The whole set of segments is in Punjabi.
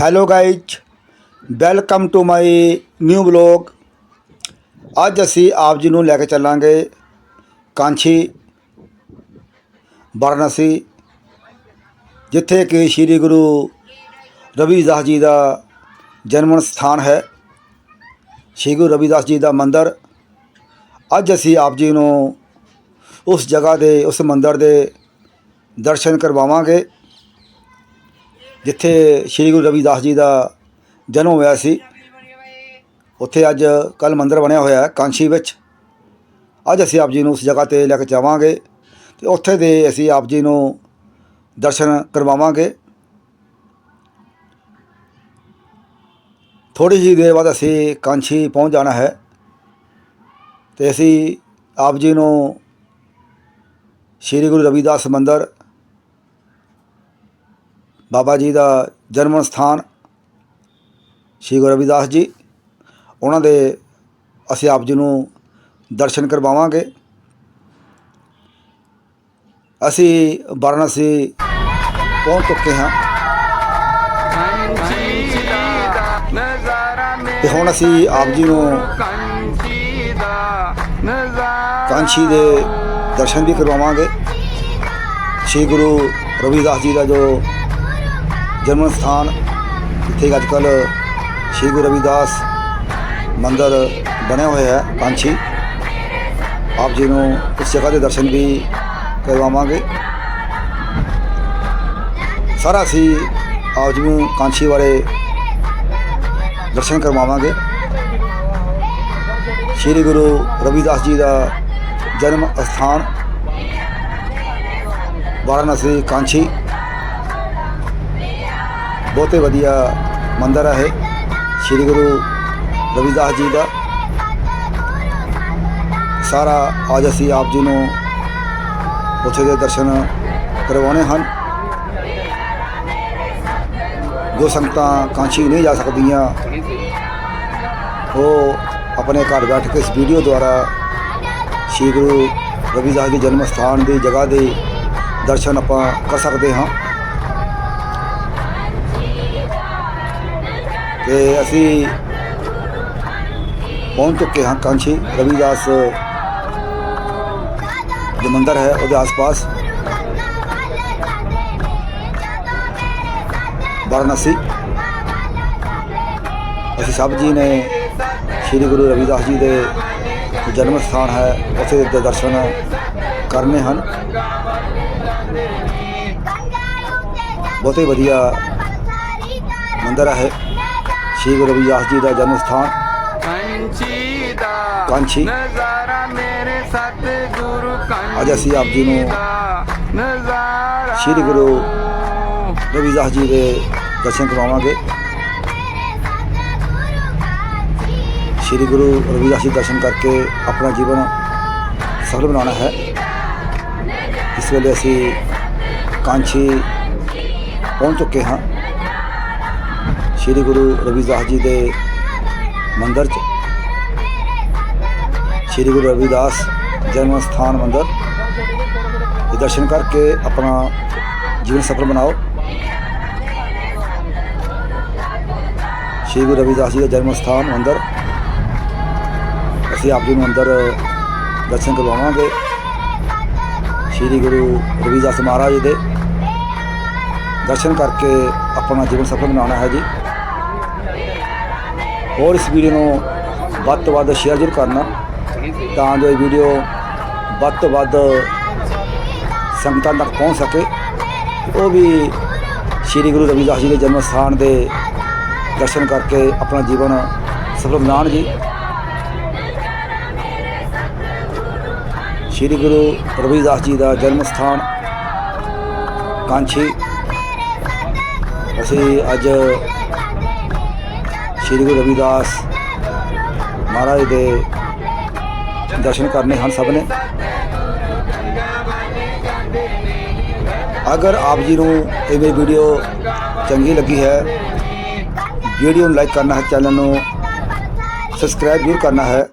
Hello guys welcome to my new blog ਅੱਜ ਅਸੀਂ ਆਪ ਜੀ ਨੂੰ ਲੈ ਕੇ ਚੱਲਾਂਗੇ ਕਾਂਛੀ ਵਾਰਨਸੀ ਜਿੱਥੇ ਕਿ ਸ੍ਰੀ ਗੁਰੂ ਰਵਿਦਾਸ ਜੀ ਦਾ ਜਨਮ ਸਥਾਨ ਹੈ। ਸ੍ਰੀ ਗੁਰੂ ਰਵਿਦਾਸ ਜੀ ਦਾ ਮੰਦਿਰ। ਅੱਜ ਅਸੀਂ ਆਪ ਜੀ ਨੂੰ ਉਸ ਜਗ੍ਹਾ ਦੇ, ਉਸ ਮੰਦਿਰ ਦੇ ਦਰਸ਼ਨ ਕਰਵਾਵਾਂਗੇ। ਜਿੱਥੇ ਸ੍ਰੀ ਗੁਰੂ ਰਵਿਦਾਸ ਜੀ ਦਾ ਜਨਮ ਹੋਇਆ ਸੀ, ਉੱਥੇ ਅੱਜ ਕੱਲ ਮੰਦਿਰ ਬਣਿਆ ਹੋਇਆ ਹੈ, ਕਾਂਸ਼ੀ ਵਿੱਚ। ਅੱਜ ਅਸੀਂ ਆਪ ਜੀ ਨੂੰ ਉਸ ਜਗ੍ਹਾ ਤੇ ਲੈ ਕੇ ਜਾਵਾਂਗੇ ਤੇ ਉੱਥੇ ਦੇ ਅਸੀਂ ਆਪ ਜੀ ਨੂੰ ਦਰਸ਼ਨ ਕਰਵਾਵਾਂਗੇ। ਥੋੜੀ ਜਿਹੀ ਦੇਰ ਬਾਅਦ ਅਸੀਂ ਕਾਂਸ਼ੀ ਪਹੁੰਚ ਜਾਣਾ ਹੈ ਤੇ ਅਸੀਂ ਆਪ ਜੀ ਨੂੰ ਸ੍ਰੀ ਗੁਰੂ ਰਵਿਦਾਸ ਮੰਦਿਰ ਬਾਬਾ ਜੀ ਦਾ ਜਨਮ ਸਥਾਨ ਸ਼੍ਰੀ ਗੁਰੂ ਰਵਿਦਾਸ ਜੀ। ਉਹਨਾਂ ਦੇ ਅਸੀਂ ਆਪ ਜੀ ਨੂੰ ਦਰਸ਼ਨ ਕਰਵਾਵਾਂਗੇ। ਅਸੀਂ ਵਾਰਾਣਸੀ ਪਹੁੰਚ ਚੁੱਕੇ ਹਾਂ। ਕੰਚੀ ਤੇ ਹੁਣ ਅਸੀਂ ਆਪ ਜੀ ਨੂੰ ਕੰਚੀ ਦੇ ਦਰਸ਼ਨ ਵੀ ਕਰਵਾਵਾਂਗੇ। ਸ਼੍ਰੀ ਗੁਰੂ ਰਵਿਦਾਸ ਜੀ ਦਾ ਜੋ ਜਨਮ ਸਥਾਨ ਜਿੱਥੇ ਅੱਜ ਕੱਲ ਸ਼੍ਰੀ ਗੁਰੂ ਰਵਿਦਾਸ ਮੰਦਰ ਬਣਿਆ ਹੋਇਆ ਹੈ ਕਾਂਸ਼ੀ ਆਪ ਜੀ ਨੂੰ ਇਸ ਜਗ੍ਹਾ ਦੇ ਦਰਸ਼ਨ ਵੀ ਕਰਵਾਵਾਂਗੇ। ਸਾਰਾ ਅਸੀਂ ਆਪ ਜੀ ਨੂੰ ਕਾਂਛੀ ਬਾਰੇ ਦਰਸ਼ਨ ਕਰਵਾਵਾਂਗੇ। ਸ਼੍ਰੀ ਗੁਰੂ ਰਵਿਦਾਸ ਜੀ ਦਾ ਜਨਮ ਸਥਾਨ ਵਾਰਾਣਸੀ ਕਾਂਛੀ ਬਹੁਤ ਹੀ ਵਧੀਆ ਮੰਦਿਰ ਹੈ ਇਹ। ਸ਼੍ਰੀ ਗੁਰੂ ਰਵਿਦਾਸ ਜੀ ਦਾ। ਸਾਰਾ ਅੱਜ ਅਸੀਂ ਆਪ ਜੀ ਨੂੰ ਉੱਥੇ ਦੇ ਦਰਸ਼ਨ ਕਰਵਾਉਣੇ ਹਨ। ਜੋ ਸੰਗਤਾਂ ਕਾਂਚੀ ਨਹੀਂ ਜਾ ਸਕਦੀਆਂ, ਉਹ ਆਪਣੇ ਘਰ ਬੈਠ ਕੇ ਇਸ ਵੀਡੀਓ ਦੁਆਰਾ ਸ਼੍ਰੀ ਗੁਰੂ ਰਵਿਦਾਸ ਜੀ ਜਨਮ ਸਥਾਨ ਦੀ ਜਗ੍ਹਾ ਦੇ ਦਰਸ਼ਨ ਆਪਾਂ ਕਰ ਸਕਦੇ ਹਾਂ। ਤੇ ਅਸੀਂ ਪਹੁੰਚ ਚੁੱਕੇ ਹਾਂ ਕਾਂਚੀ ਰਵਿਦਾਸ ਜੋ ਮੰਦਿਰ ਹੈ, ਉਹਦੇ ਆਸ-ਪਾਸ। ਵਾਰਨਸੀ ਅਸੀਂ ਸਭ ਜੀ ਨੇ ਸ਼੍ਰੀ ਗੁਰੂ ਰਵਿਦਾਸ ਜੀ ਦੇ ਜਨਮ ਸਥਾਨ ਹੈ, ਉੱਥੇ ਦੇ ਦਰਸ਼ਨ ਕਰਨੇ ਹਨ। ਬਹੁਤ ਹੀ ਵਧੀਆ ਮੰਦਰ ਹੈ। ਸ਼੍ਰੀ ਗੁਰੂ ਰਵਿਦਾਸ ਜੀ ਦਾ ਜਨਮ ਸਥਾਨ ਕੰਚੀ ਦਾ ਕਾਂਚੀ। ਨਜ਼ਾਰਾ ਮੇਰੇ ਸਤਿਗੁਰੂ ਕੰਚੀ ਅੱਜ ਅਸੀਂ ਆਪ ਜੀ ਨੂੰ ਨਜ਼ਾਰਾ। ਸ਼੍ਰੀ ਗੁਰੂ ਰਵਿਦਾਸ ਜੀ ਦੇ ਦਰਸ਼ਨ ਕਰਵਾਵਾਂਗੇ। ਸ਼੍ਰੀ ਗੁਰੂ ਰਵਿਦਾਸ ਜੀ ਦੇ ਦਰਸ਼ਨ ਕਰਕੇ ਆਪਣਾ ਜੀਵਨ ਸਫਲ ਬਣਾਉਣਾ ਹੈ। ਇਸ ਵੇਲੇ ਅਸੀਂ ਕਾਂਚੀ ਪਹੁੰਚ ਚੁੱਕੇ ਹਾਂ। ਸ਼੍ਰੀ ਗੁਰੂ ਰਵਿਦਾਸ ਜੀ ਦੇ ਮੰਦਿਰ 'ਚ ਸ਼੍ਰੀ ਗੁਰੂ ਰਵਿਦਾਸ ਜਨਮ ਸਥਾਨ ਮੰਦਿਰ। ਇਹ ਦਰਸ਼ਨ ਕਰਕੇ ਆਪਣਾ ਜੀਵਨ ਸਫਲ ਬਣਾਓ। ਸ਼੍ਰੀ ਗੁਰੂ ਰਵਿਦਾਸ ਜੀ ਦਾ ਜਨਮ ਸਥਾਨ ਮੰਦਿਰ। ਅਸੀਂ ਆਪ ਜੀ ਨੂੰ ਅੰਦਰ ਦਰਸ਼ਨ ਕਰਵਾਵਾਂਗੇ। ਸ਼੍ਰੀ ਗੁਰੂ ਰਵਿਦਾਸ ਮਹਾਰਾਜ ਜੀ ਦੇ ਦਰਸ਼ਨ ਕਰਕੇ ਆਪਣਾ ਜੀਵਨ ਸਫਲ ਬਣਾਉਣਾ ਹੈ ਜੀ। ਹੋਰ ਇਸ ਵੀਡੀਓ ਨੂੰ ਵੱਧ ਤੋਂ ਵੱਧ ਸ਼ੇਅਰ ਜ਼ਰੂਰ ਕਰਨਾ। ਤਾਂ ਜੋ ਇਹ ਵੀਡੀਓ ਵੱਧ ਤੋਂ ਵੱਧ ਸੰਗਤਾਂ ਤੱਕ ਪਹੁੰਚ ਸਕੇ। ਉਹ ਵੀ ਸ਼੍ਰੀ ਗੁਰੂ ਰਵਿਦਾਸ ਜੀ ਦੇ ਜਨਮ ਸਥਾਨ ਦੇ ਦਰਸ਼ਨ ਕਰਕੇ ਆਪਣਾ ਜੀਵਨ ਸਫਲ ਬਣਾਉਣ ਜੀ। ਸ਼੍ਰੀ ਗੁਰੂ ਰਵਿਦਾਸ ਜੀ ਦਾ ਜਨਮ ਸਥਾਨ ਕਾਂਛੀ। ਅਸੀਂ ਅੱਜ ਸ਼੍ਰੀ ਗੁਰੂ ਰਵਿਦਾਸ ਮਹਾਰਾਜ ਦੇ ਦਰਸ਼ਨ ਕਰਨੇ ਹਨ ਸਭ ਨੇ। ਅਗਰ ਆਪ ਜੀ ਨੂੰ ਇਹ ਮੇਰੀ ਵੀਡੀਓ ਚੰਗੀ ਲੱਗੀ ਹੈ, ਵੀਡੀਓ ਨੂੰ ਲਾਈਕ ਕਰਨਾ ਹੈ, ਚੈਨਲ ਨੂੰ ਸਬਸਕ੍ਰਾਈਬ ਜ਼ਰੂਰ ਕਰਨਾ ਹੈ,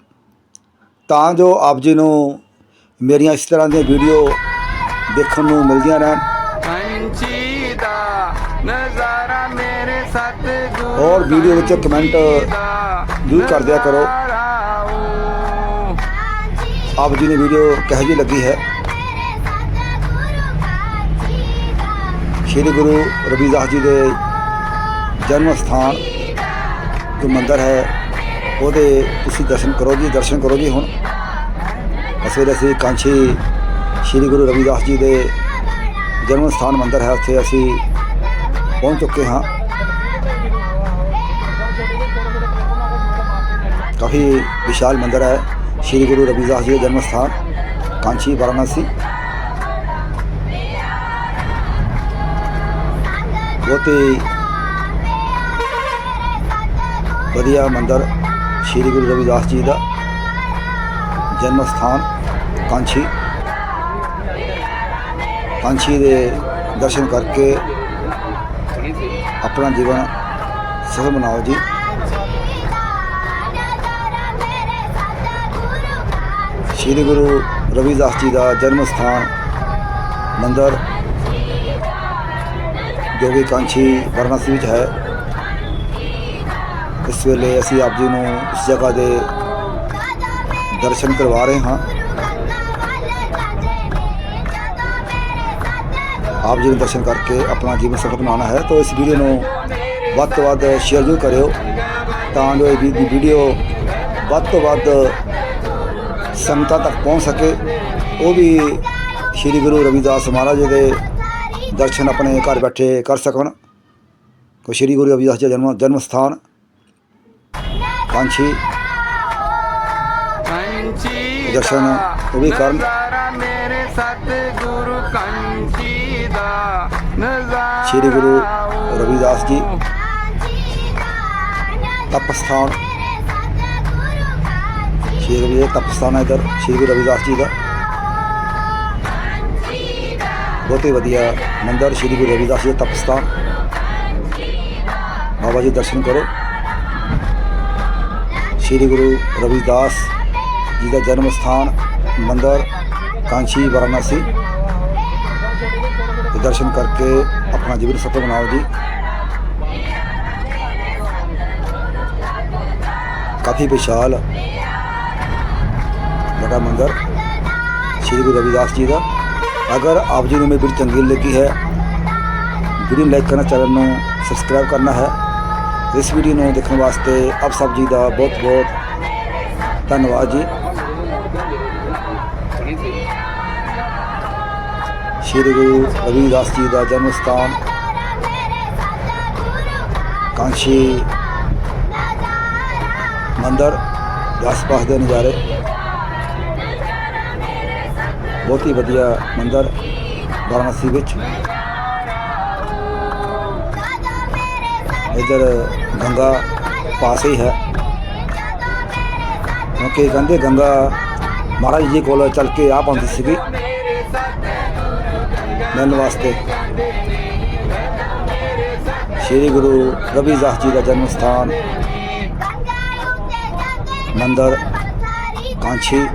ਤਾਂ ਜੋ ਆਪ ਜੀ ਨੂੰ ਮੇਰੀਆਂ ਇਸ ਤਰ੍ਹਾਂ ਦੀਆਂ ਵੀਡੀਓ ਦੇਖਣ ਨੂੰ ਮਿਲਦੀਆਂ ਰਹਿਣ। ਔਰ ਵੀਡੀਓ ਵਿੱਚ ਕਮੈਂਟ ਜ਼ਰੂਰ ਕਰ ਦਿਆ ਕਰੋ। ਆਪ ਜੀ ਨੇ ਵੀਡੀਓ ਕਿਹੋ ਜਿਹੀ ਲੱਗੀ ਹੈ? ਸ਼੍ਰੀ ਗੁਰੂ ਰਵਿਦਾਸ ਜੀ ਦੇ ਜਨਮ ਸਥਾਨ ਜੋ ਮੰਦਰ ਹੈ, ਉਹਦੇ ਤੁਸੀਂ ਦਰਸ਼ਨ ਕਰੋ ਜੀ, ਦਰਸ਼ਨ ਕਰੋ ਜੀ ਹੁਣ। ਇਸ ਵੇਲੇ ਅਸੀਂ ਕਾਂਛੀ ਸ਼੍ਰੀ ਗੁਰੂ ਰਵਿਦਾਸ ਜੀ ਦੇ ਜਨਮ ਸਥਾਨ ਮੰਦਰ ਹੈ, ਉੱਥੇ ਅਸੀਂ ਪਹੁੰਚ ਚੁੱਕੇ ਹਾਂ। ਕਾਫੀ ਵਿਸ਼ਾਲ ਮੰਦਿਰ ਹੈ ਸ਼੍ਰੀ ਗੁਰੂ ਰਵਿਦਾਸ ਜੀ ਦਾ ਜਨਮ ਸਥਾਨ ਕਾਂਚੀ ਵਾਰਾਣਸੀ ਬਹੁਤ ਹੀ ਵਧੀਆ ਮੰਦਰ ਸ਼੍ਰੀ ਗੁਰੂ ਰਵਿਦਾਸ ਜੀ ਦਾ ਜਨਮ ਸਥਾਨ ਕਾਂਚੀ ਕਾਂਚੀ ਦੇ ਦਰਸ਼ਨ ਕਰਕੇ ਆਪਣਾ ਜੀਵਨ ਸਫਲ ਬਣਾਓ ਜੀ ਸ਼੍ਰੀ ਗੁਰੂ ਰਵਿਦਾਸ ਜੀ ਦਾ ਜਨਮ ਸਥਾਨ ਮੰਦਰ ਜੋ ਕਿ ਕਾਂਚੀ ਵਾਰਾਣਸੀ ਵਿੱਚ ਹੈ। ਇਸ ਵੇਲੇ ਅਸੀਂ ਆਪ ਜੀ ਨੂੰ ਇਸ ਜਗ੍ਹਾ ਦੇ ਦਰਸ਼ਨ ਕਰਵਾ ਰਹੇ ਹਾਂ। ਆਪ ਜੀ ਨੂੰ ਦਰਸ਼ਨ ਕਰਕੇ ਆਪਣਾ ਜੀਵਨ ਸਫਲ ਬਣਾਉਣਾ ਹੈ। ਤਾਂ ਇਸ ਵੀਡੀਓ ਨੂੰ ਵੱਧ ਤੋਂ ਵੱਧ ਸ਼ੇਅਰ ਜ਼ਰੂਰ ਕਰਿਓ। ਤਾਂ ਜੋ ਇਹ ਵੀਡੀਓ ਵੱਧ ਤੋਂ ਵੱਧ ਸੰਗਤਾਂ ਤੱਕ ਪਹੁੰਚ ਸਕੇ। ਉਹ ਵੀ ਸ੍ਰੀ ਗੁਰੂ ਰਵਿਦਾਸ ਮਹਾਰਾਜ ਦੇ ਦਰਸ਼ਨ ਆਪਣੇ ਘਰ ਬੈਠੇ ਕਰ ਸਕਣ। ਕੋ ਸ੍ਰੀ ਗੁਰੂ ਰਵਿਦਾਸ ਜੀ ਦਾ ਜਨਮ ਜਨਮ ਸਥਾਨ। ਕਾਂਛੀ ਕੰਚੀ ਦਰਸ਼ਨ ਉਹ ਵੀ ਕਰਨ। ਸ੍ਰੀ ਗੁਰੂ ਰਵਿਦਾਸ ਜੀ। ਤਪ ਸਥਾਨ ਸ਼੍ਰੀ ਗੁਰੂ ਇਹ ਤਪ ਸਥਾਨ ਹੈ ਇਧਰ, ਸ਼੍ਰੀ ਗੁਰੂ ਰਵਿਦਾਸ ਜੀ ਦਾ। ਬਹੁਤ ਹੀ ਵਧੀਆ ਮੰਦਰ, ਸ਼੍ਰੀ ਗੁਰੂ ਰਵਿਦਾਸ ਜੀ ਦਾ ਤਪ ਸਥਾਨ ਬਾਬਾ ਜੀ ਦਰਸ਼ਨ ਕਰੋ। ਸ਼੍ਰੀ ਗੁਰੂ ਰਵਿਦਾਸ ਜੀ ਦਾ ਜਨਮ ਸਥਾਨ, ਮੰਦਿਰ ਕਾਂਚੀ ਵਾਰਾਣਸੀ। ਤੇ ਦਰਸ਼ਨ ਕਰਕੇ ਆਪਣਾ ਜੀਵਨ ਸਫਲ ਬਣਾਓ ਜੀ। ਕਾਫੀ ਵਿਸ਼ਾਲ ਬੜਾ ਮੰਦਰ, ਸ਼੍ਰੀ ਗੁਰੂ ਰਵਿਦਾਸ ਜੀ ਦਾ। ਅਗਰ ਆਪ ਜੀ ਨੂੰ ਮੇਰੀ ਵੀਡੀਓ ਚੰਗੀ ਲੱਗੀ ਹੈ, ਵੀਡੀਓ ਲਾਈਕ ਕਰਨਾ ਚੈਨਲ ਨੂੰ ਸਬਸਕ੍ਰਾਈਬ ਕਰਨਾ ਹੈ। ਇਸ ਵੀਡੀਓ ਨੂੰ ਦੇਖਣ ਵਾਸਤੇ ਆਪ ਸਭ ਜੀ ਦਾ ਬਹੁਤ ਬਹੁਤ ਧੰਨਵਾਦ ਜੀ। ਸ਼੍ਰੀ ਗੁਰੂ ਰਵਿਦਾਸ ਜੀ ਦਾ ਜਨਮ ਸਥਾਨ ਕਾਂਸ਼ੀ ਮੰਦਰ ਦੇ ਆਸ-ਪਾਸ ਦੇ ਨਜ਼ਾਰੇ। ਬਹੁਤ ਹੀ ਵਧੀਆ ਮੰਦਰ ਵਾਰਾਣਸੀ ਵਿੱਚ। ਇਧਰ ਗੰਗਾ ਪਾਸੇ ਹੀ ਹੈ। ਕਿਉਂਕਿ ਕਹਿੰਦੇ ਗੰਗਾ ਮਹਾਰਾਜ ਜੀ ਕੋਲ ਚੱਲ ਕੇ ਆ ਪਾਉਂਦੀ ਸੀਗੀ। ਮਿਲਣ ਵਾਸਤੇ। ਸ਼੍ਰੀ ਗੁਰੂ ਰਵਿਦਾਸ ਜੀ ਦਾ ਜਨਮ ਸਥਾਨ, ਮੰਦਰ, ਕਾਂਛੀ